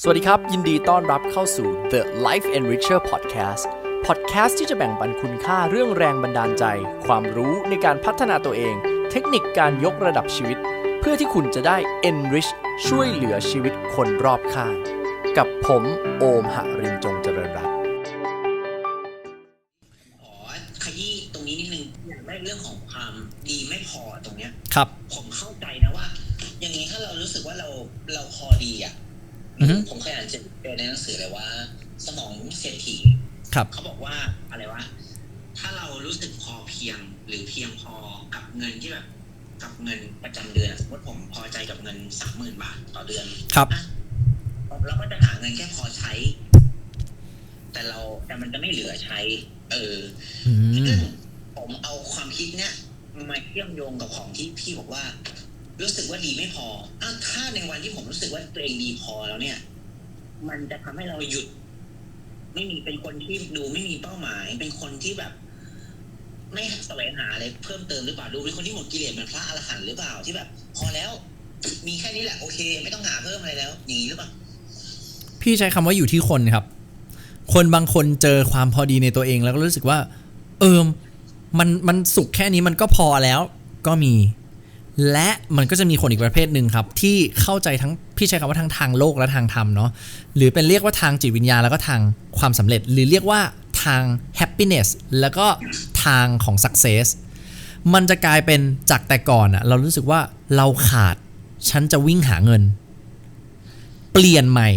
สวัสดีครับ ยินดีต้อนรับเข้าสู่ The Life Enricher Podcast Podcast ที่จะแบ่งปันคุณค่าเรื่องแรงบันดาลใจ ความรู้ในการพัฒนาตัวเอง เทคนิคการยกระดับชีวิต เพื่อที่คุณจะได้ enrich ช่วยเหลือชีวิตคนรอบข้าง กับผมโอมหรินจงเจริญรัตน์ขอขยี้ตรงนี้นิดนึงอย่างแรกเรื่องของความดีไม่พอตรงเนี้ยครับ ผมเข้าใจนะว่า อย่างนี้ถ้าเรารู้สึกว่าเราเราพอดีอะอือฮึ ผมเคยอ่านเจอในหนังสือเลยว่า สมองเศรษฐีครับเขาบอกว่าอะไรวะถ้าเรารู้สึกพอเพียงหรือเพียงพอกับเงินที่แบบกับเงินประจำเดือนสมมติผมพอใจกับเงินสามหมื่นบาทต่อเดือนครับอะเราก็จะหาเงินแค่พอใช้ แต่เราแต่มันจะไม่เหลือใช้ เอออืซึ่งมผมเอาความคิดเนี้ยมาเชื่อมโยงกับของที่พี่บอกว่า รู้สึกว่าดีไม่พออ้าถ้าในวันที่ผมรู้สึกว่าตัวเองดีพอแล้วเนี่ย มันจะทำให้เราหยุด ไม่มีเป็นคนที่ดูไม่มีเป้าหมาย เป็นคนที่แบบ ไม่แสวงหาอะไรเพิ่มเติมหรือเปล่าดูเป็นคนที่หมดกิเลสเหมือนพระอรหันต์หรือเปล่าที่แบบ พอแล้ว มีแค่นี้แหละโอเค ไม่ต้องหาเพิ่มอะไรแล้วอย่างนี้หรือเปล่าพี่ใช้คำว่าอยู่ที่คนครับ คนบางคนเจอความพอดีในตัวเองแล้วก็รู้สึกว่า เออมันมันสุขแค่นี้มันก็พอแล้ว ก็มี และมันก็จะมีคนอีกประเภทหนึ่งครับ ที่เข้าใจทั้งพี่ใช้คำว่าทั้งทางโลกและทางธรรมเนาะหรือเป็นเรียกว่าทางจิตวิญญาณแล้วก็ทางความสำเร็จ หรือเรียกว่าทาง happiness แล้วก็ทางของ success มันจะกลายเป็นจากแต่ก่อนอะเรารู้สึกว่าเราขาด ฉันจะวิ่งหาเงิน เปลี่ยนใหม่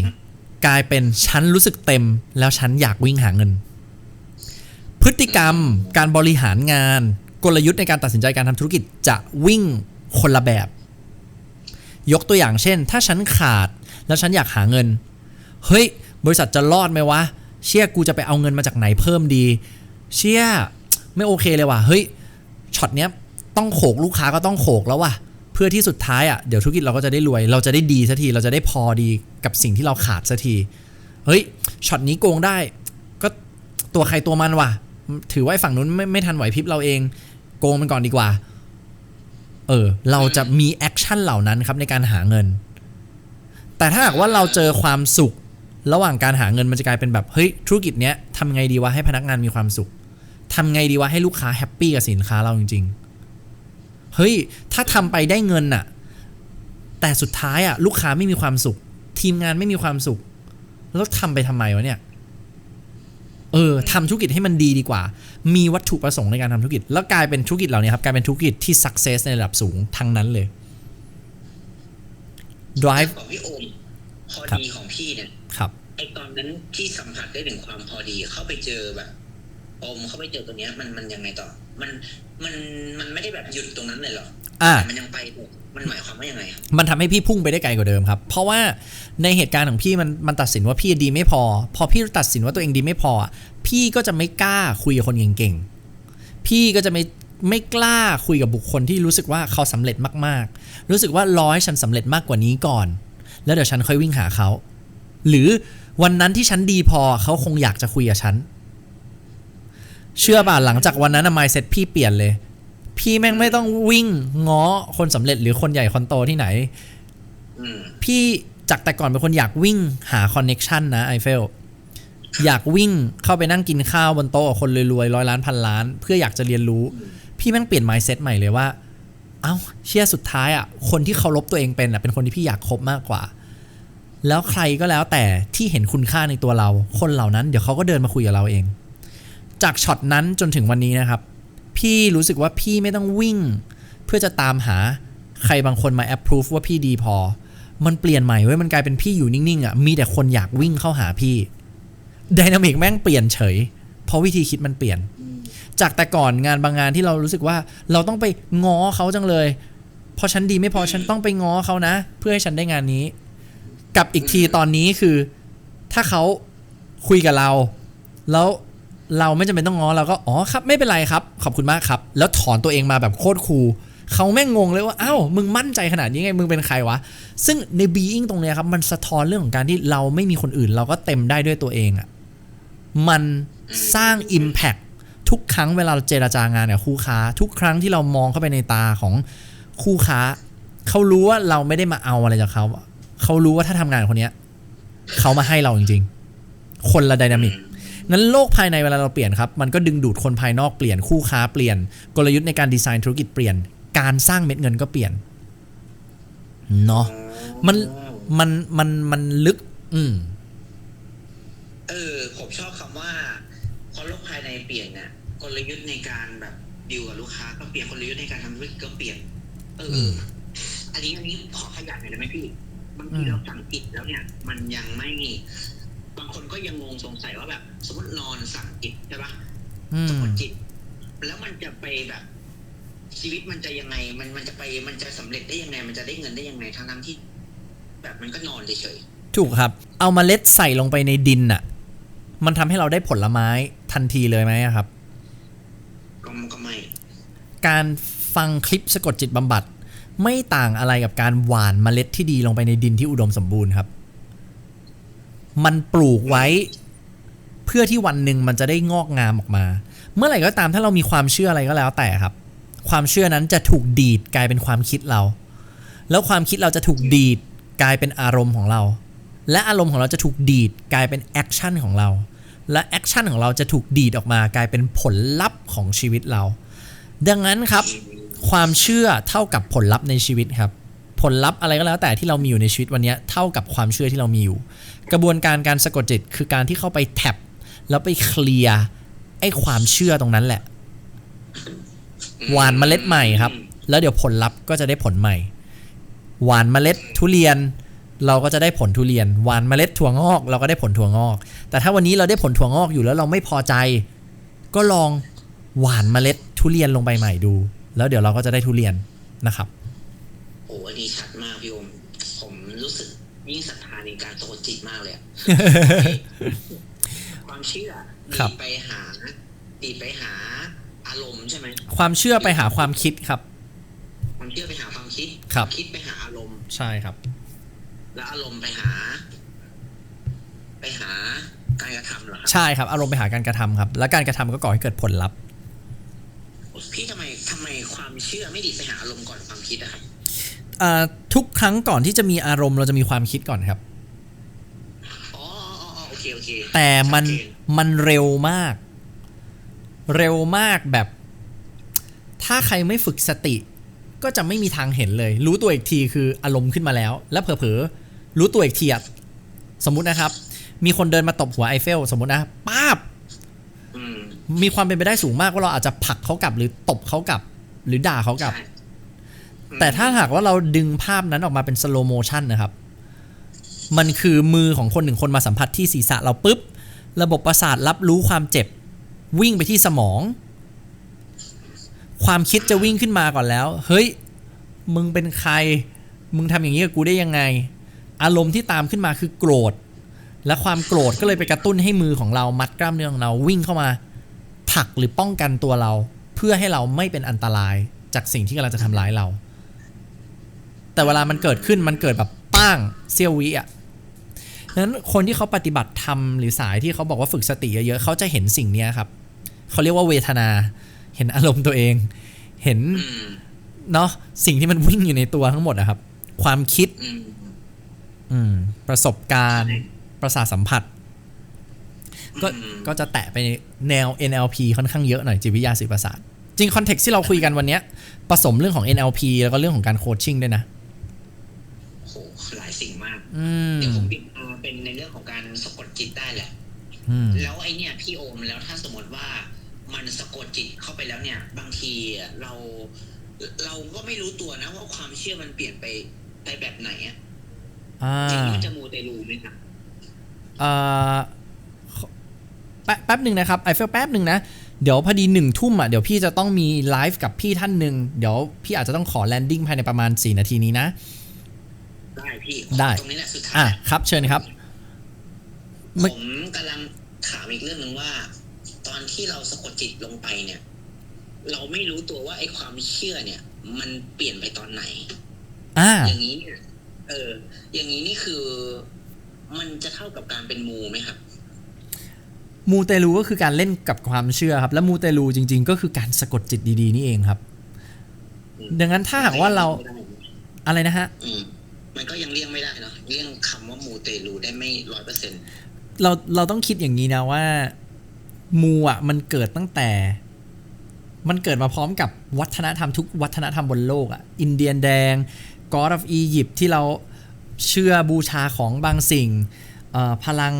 กลายเป็นฉันรู้สึกเต็ม แล้วฉันอยากวิ่งหาเงิน พฤติกรรม การบริหารงาน กลยุทธ์ในการตัดสินใจการทำธุรกิจจะวิ่ง คนละแบบ ยกตัวอย่างเช่น ถ้าฉันขาดแล้วฉันอยากหาเงิน เฮ้ย บริษัทจะรอดไหมวะ เชี่ยกูจะไปเอาเงินมาจากไหนเพิ่มดี เชี่ยไม่โอเคเลยว่ะ เฮ้ย ช็อตเนี้ยต้องโขกลูกค้าก็ต้องโขกแล้วว่ะ เพื่อที่สุดท้ายอะ เดี๋ยวธุรกิจเราก็จะได้รวย เราจะได้ดีสักที เราจะได้พอดีกับสิ่งที่เราขาดสักที เฮ้ย ช็อตนี้โกงได้ ก็ตัวใครตัวมันว่ะ ถือว่าฝั่งนู้นไม่ไม่ทันไหวพริบเราเอง โกงมันก่อนดีกว่า เออ เราจะมีแอคชั่นเหล่านั้นครับในการหาเงิน แต่ถ้าหากว่าเราเจอความสุข ระหว่างการหาเงินมันจะกลายเป็นแบบเฮ้ยธุรกิจเนี้ยทำไงดีวะให้พนักงานมีความสุขทำไงดีวะให้ลูกค้าแฮปปี้กับสินค้าเราจริง ๆ เฮ้ย ถ้าทำไปได้เงินน่ะ แต่สุดท้ายอะ ลูกค้าไม่มีความสุข ทีมงานไม่มีความสุข แล้วทำไปทำไมวะเนี่ย เออทำธุรกิจให้มันดีดีกว่า มีวัตถุประสงค์ในการทำธุรกิจ แล้วกลายเป็นธุรกิจเหล่านี้ครับกลายเป็นธุรกิจที่ success ในระดับสูงทั้งนั้นเลย drive ของพี่โอมพอครับดีของพี่เนี่ยครับไอตอนนั้นที่สัมผัสได้ถึงความพอดี เข้าไปเจอแบบอมเข้าไปเจอตัวเนี้ยมันมันยังไงต่อ มันมันมันไม่ได้แบบหยุดตรงนั้นเลยเหรออ่าแต่มันยังไปต่อมันหมายความว่ายังไงครับมันทำให้พี่พุ่งไปได้ไกลกว่าเดิมครับ เพราะว่าในเหตุการณ์ของพี่มันมันตัดสินว่าพี่ดีไม่พอ พอพี่ตัดสินว่าตัวเองดีไม่พออะพี่ก็จะไม่กล้าคุยกับคนเก่งๆพี่ก็จะไม่ไม่กล้าคุยกับบุคคลที่รู้สึกว่าเขาสำเร็จมากๆ รู้สึกว่าร้อยฉันสำเร็จมากกว่านี้ก่อน แล้วเดี๋ยวฉันค่อยวิ่งหาเขา หรือวันนั้นที่ฉันดีพอเขาคงอยากจะคุยกับฉัน เชื่อป่ะหลังจากวันนั้นอะ mindset พี่เปลี่ยนเลย พี่แม่งไม่ต้องวิ่งง้อคนสำเร็จหรือคนใหญ่คนโตที่ไหนอืมพี่จากแต่ก่อนเป็นคนอยากวิ่งหาคอนเน็ชันนะไอเฟลอยากวิ่งเข้าไปนั่งกินข้าวบนโต๊ะกับคนรวยๆร้อยล้านพันล้าน เพื่ออยากจะเรียนรู้ พี่แม่งเปลี่ยน mindset ใหม่เลยว่า เอ้าเชื่อสุดท้ายอะคนที่เคารพตัวเองเป็นอะเป็นคนที่พี่อยากคบมากกว่า แล้วใครก็แล้วแต่ที่เห็นคุณค่าในตัวเรา คนเหล่านั้นเดี๋ยวเขาก็เดินมาคุยกับเราเอง จากช็อตนั้นจนถึงวันนี้นะครับ พี่รู้สึกว่าพี่ไม่ต้องวิ่ง เพื่อจะตามหาใครบางคนมา approve ว่าพี่ดีพอ มันเปลี่ยนใหม่เว้ยมันกลายเป็นพี่อยู่นิ่งๆอะมีแต่คนอยากวิ่งเข้าหาพี่ด y นามิกแม่งเปลี่ยนเฉย เพราะวิธีคิดมันเปลี่ยน จากแต่ก่อนงานบางงานที่เรารู้สึกว่าเราต้องไปง้อเขาจังเลยพราะฉันดีไม่พอฉันต้องไปง้อเขานะ เพื่อให้ฉันได้งานนี้ กับอีกทีตอนนี้คือ ถ้าเขาคุยกับเรา แล้ว เราไม่จำเป็นต้องง้อเราก็อ๋อครับไม่เป็นไรครับ ขอบคุณมากครับ แล้วถอนตัวเองมาแบบโคตรคูลเขาแม่งงงเลยว่าอ้าวมึงมั่นใจขนาดนี้ไงมึงเป็นใครวะ ซึ่งใน being ตรงเนี้ยครับมันสะท้อนเรื่องของการที่เราไม่มีคนอื่น เราก็เต็มได้ด้วยตัวเองอะ่ะมันสร้าง Impact ทุกครั้งเวลาเราเจราจางานกับคู่ค้า ทุกครั้งที่เรามองเข้าไปในตาของคู่ค้า เขารู้ว่าเราไม่ได้มาเอาอะไรจากเขา เขารู้ว่าถ้าทำงานกับคนเนี้ย เขามาให้เราจริง ๆ คนละไดนามิก งั้นโลกภายในเวลาเราเปลี่ยนครับ มันก็ดึงดูดคนภายนอกเปลี่ยนคู่ค้าเปลี่ยน กลยุทธ์ในการดีไซน์ธุรกิจเปลี่ยน การสร้างเม็ดเงินก็เปลี่ยนเนาะมันมันมันมันลึก อืมเออผมชอบคำว่าพอโลกภายในเปลี่ยนเนี่ยกลยุทธ์ในการแบบดีลกับลูกค้าก็เปลี่ยนกลยุทธ์ในการทำธุรกิจก็เปลี่ยน เอออืมอันนี้อันนี้ขอขยันหน่อยได้ไหมพี่บางอืทีมเราสั่งผิดแล้วเนี่ย มันยังไม่ บางคนก็ยังงงสงสัยว่าแบบ สมมตินอนสั่งผิดใช่ปะอืสะมกดจิต แล้วมันจะไปแบบ ชีวิตมันจะยังไง มันมันจะไปมันจะสำเร็จได้ยังไง มันจะได้เงินได้ยังไงทั้งนั้นที่ แบบมันก็นอนเฉยถูกครับ เอามาเล็ดใส่ลงไปในดินน่ะ มันทำให้เราได้ผลไม้ทันทีเลยไหมอะครับๆก็ก็ไม่การฟังคลิปสะกดจิตบำบัด ไม่ต่างอะไรกับการหว่านเมล็ดที่ดีลงไปในดินที่อุดมสมบูรณ์ครับ มันปลูกไว้ เพื่อที่วันหนึ่งมันจะได้งอกงามออกมา เมื่อไหร่ก็ตามถ้าเรามีความเชื่ออะไรก็แล้วแต่ครับ ความเชื่อนั้นจะถูกดีดกลายเป็นความคิดเรา แล้วความคิดเราจะถูกดีดกลายเป็นอารมณ์ของเรา และอารมณ์ของเราจะถูกดีดกลายเป็นแอคชั่นของเรา และแอคชั่นของเราจะถูกดีดออกมากลายเป็นผลลัพธ์ของชีวิตเรา ดังนั้นครับ ความเชื่อเท่ากับผลลัพธ์ในชีวิตครับ ผลลัพธ์อะไรก็แล้วแต่ที่เรามีอยู่ในชีวิตวันนี้เท่ากับความเชื่อที่เรามีอยู่ กระบวนการการสะกดจิตคือการที่เข้าไปแท็บแล้วไปเคลียร์ไอ้ความเชื่อตรงนั้นแหละหวานเมล็ดใหม่ครับ แล้วเดี๋ยวผลลัพธ์ก็จะได้ผลใหม่ หวานเมล็ดทุเรียน เราก็จะได้ผลทุเรียน หวานเมล็ดถั่วงอก เราก็ได้ผลถั่วงอก แต่ถ้าวันนี้เราได้ผลถั่วงอกอยู่แล้วเราไม่พอใจ ก็ลองหวานเมล็ดทุเรียนลงไปใหม่ดู แล้วเดี๋ยวเราก็จะได้ทุเรียนนะครับ อ้อันนี้ชัดมากพี่โอมผมรู้สึกยิ่งศรัทธาในการสะกดจิตมากเลยอะความเชื่อครัดีบไปหาดีไปหาอารมณ์ใช่ไหมความเชื่อไปหาความคิดครับ ความเชื่อไปหาความคิดครับคิดไปหาอารมณ์ใช่ครับ แล้วอารมณ์ไปหา ไปหาการกระทำเหรอครับใช่ครับ อารมณ์ไปหาการกระทำครับ และการกระทำก็ก่อให้เกิดผลลัพธ์พี่ทำไมทำไมความเชื่อไม่ดีไปหาอารมณ์ก่อนความคิดอะครับอ่า ทุกครั้งก่อนที่จะมีอารมณ์เราจะมีความคิดก่อนครับอ๋ออ๋ออ๋อโอเคโอเคแต่มันชัดเจนมันเร็วมาก เร็วมากแบบ ถ้าใครไม่ฝึกสติ ก็จะไม่มีทางเห็นเลย รู้ตัวอีกทีคืออารมณ์ขึ้นมาแล้ว แล้วเผลอๆรู้ตัวอีกทีอะสมมุตินะครับ มีคนเดินมาตบหัวไอเฟล สมมุตินะป้าบอืมมีความเป็นไปได้สูงมากว่าเราอาจจะผลักเขากลับ หรือตบเขากลับ หรือด่าเขากลับใช่ แต่ถ้าหากว่าเราดึงภาพนั้นออกมาเป็นสโลโมชันนะครับ มันคือมือของคนหนึ่งคนมาสัมผัสที่ศีรษะเราปุ๊บ ระบบประสาทรับรู้ความเจ็บ วิ่งไปที่สมอง ความคิดจะวิ่งขึ้นมาก่อนแล้ว เฮ้ย มึงเป็นใคร มึงทำอย่างนี้กับกูได้ยังไง อารมณ์ที่ตามขึ้นมาคือโกรธ และความโกรธก็เลยไปกระตุ้นให้มือของเรามัดกล้ามเนื้อของเราวิ่งเข้ามาผลักหรือป้องกันตัวเรา เพื่อให้เราไม่เป็นอันตรายจากสิ่งที่กำลังจะทำร้ายเรา แต่เวลามันเกิดขึ้นมันเกิดแบบป้างเซียววิอะดังนั้นคนที่เขาปฏิบัติธรรมหรือสายที่เขาบอกว่าฝึกสติเยอะๆเขาจะเห็นสิ่งเนี้ยครับเขาเรียกว่าเวทนา เห็นอารมณ์ตัวเอง เห็นอืมเนาะสิ่งที่มันวิ่งอยู่ในตัวทั้งหมดอะครับ ความคิด อืมอืมประสบการณ์ใช่ประสาทสัมผัส ก็อืมก็จะแตะไปแนว NLP ค่อนข้างเยอะหน่อยจิตวิทยาสื่อประสาทจริงคอนเท็กซ์ที่เราคุยกันวันเนี้ยผสมเรื่องของ NLP แล้วก็เรื่องของการโคชชิ่งด้วยนะโอ้โหหลาย สิ่งมากอืมเดี๋ยวผมปิดมาเป็นในเรื่องของการสะกดจิตได้แหละอืมแล้วไอเนี่ยพี่โอมแล้วถ้าสมมติว่ามันสะกดจิตเข้าไปแล้วเนี่ย บางทีอะเรา เราก็ไม่รู้ตัวนะว่าความเชื่อมันเปลี่ยนไปไปแบบไหนอะอ่าอย่างนี้มันจะมูเตลูไหมครับอ่าแป๊บแป๊บหนึ่งนะครับไอเฟลแป๊บหนึ่งนะ เดี๋ยวพอดีหนึ่งทุ่มอะเดี๋ยวพี่จะต้องมีไลฟ์กับพี่ท่านหนึ่งเดี๋ยวพี่อาจจะต้องขอแลนดิ้งภายในประมาณ 4 นาทีนี้นะ ได้พี่ได้ตรงนี้แหละสุดท้าอะยครับ เชิญครับ ผมกำลังถามอีกเรื่องหนึ่งว่า ตอนที่เราสะกดจิตลงไปเนี่ย เราไม่รู้ตัวว่าไอ้ความเชื่อเนี่ย มันเปลี่ยนไปตอนไหนอ่าอย่างนี้เนี่ยเออ อย่างนี้นี่คือมันจะเท่ากับการเป็นมูไหมครับมูเตลูก็คือการเล่นกับความเชื่อครับ และมูเตลูจริง ๆ ก็คือการสะกดจิตดี ๆ นี่เองครับอืมดังนั้นถ้าหากว่าเราอะไรนะฮะอื มันก็ยังเลี่ยงไม่ได้เนาะเลี่ยงคำว่ามูเตลูได้ไม่ร้อยเปอร์เซ็นต์เราเราต้องคิดอย่างนี้นะว่ามูอะมันเกิดตั้งแต่ มันเกิดมาพร้อมกับวัฒนธรรมทุกวัฒนธรรมบนโลกอะอินเดียนแดง God of Egypt ที่เราเชื่อบูชาของบางสิ่งเอ่อพลัง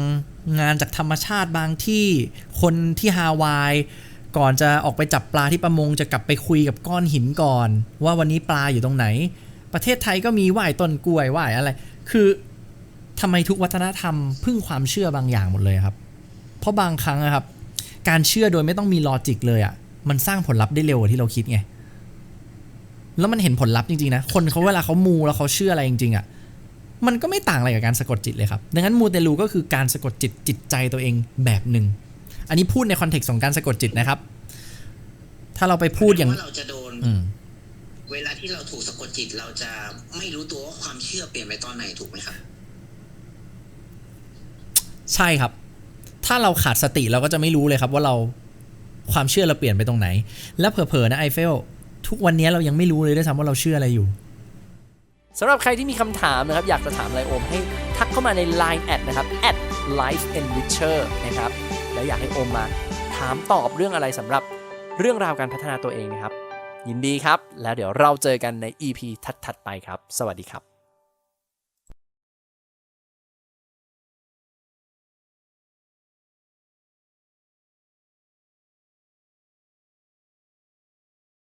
งานจากธรรมชาติบางที่คนที่ฮาวาย ก่อนจะออกไปจับปลาที่ประมงจะกลับไปคุยกับก้อนหินก่อน ว่าวันนี้ปลาอยู่ตรงไหน ประเทศไทยก็มีไหว้ต้นกล้วยไหว้อะไร คือทำไมทุกวัฒนธรรมพึ่งความเชื่อบางอย่างหมดเลยครับ เพราะบางครั้งอะครับ การเชื่อโดยไม่ต้องมีลอจิกเลยอะ่ะ มันสร้างผลลัพธ์ได้เร็วกว่าที่เราคิดไง แล้วมันเห็นผลลัพธ์จริงๆนะ คนเขาเวลาเขามูแล้วเขาเชื่ออะไรจริงๆอะ่ะ มันก็ไม่ต่างอะไรกับการสะกดจิตเลยครับ ดังนั้นมูเตลูก็คือการสะกดจิตจิตใจตัวเองแบบหนึ่ง อันนี้พูดในคอนเท็กซ์ของการสะกดจิตนะครับ ถ้าเราไปพูดอย่างว่าเราจะโดนอืม เวลาที่เราถูกสะกดจิตเราจะไม่รู้ตัวว่าความเชื่อเปลี่ยนไปตอนไหนถูกไหมครับ ใช่ครับ ถ้าเราขาดสติเราก็จะไม่รู้เลยครับ ว่าเราความเชื่อเราเปลี่ยนไปตรงไหน แล้วเผลอๆนะไอเฟลทุกวันนี้เรายังไม่รู้เลยด้วยซ้ำว่าเราเชื่ออะไรอยู่สำหรับใครที่มีคำถามนะครับ อยากจะถามอะไรโอมให้ทักเข้ามาใน Line แอดนะครับ at life enricher นะครับ แล้วอยากให้โอมมาถามตอบเรื่องอะไรสำหรับเรื่องราวการพัฒนาตัวเองนะครับ ยินดีครับ แล้วเดี๋ยวเราเจอกันใน EP ถัดๆไปครับ สวัสดีครับ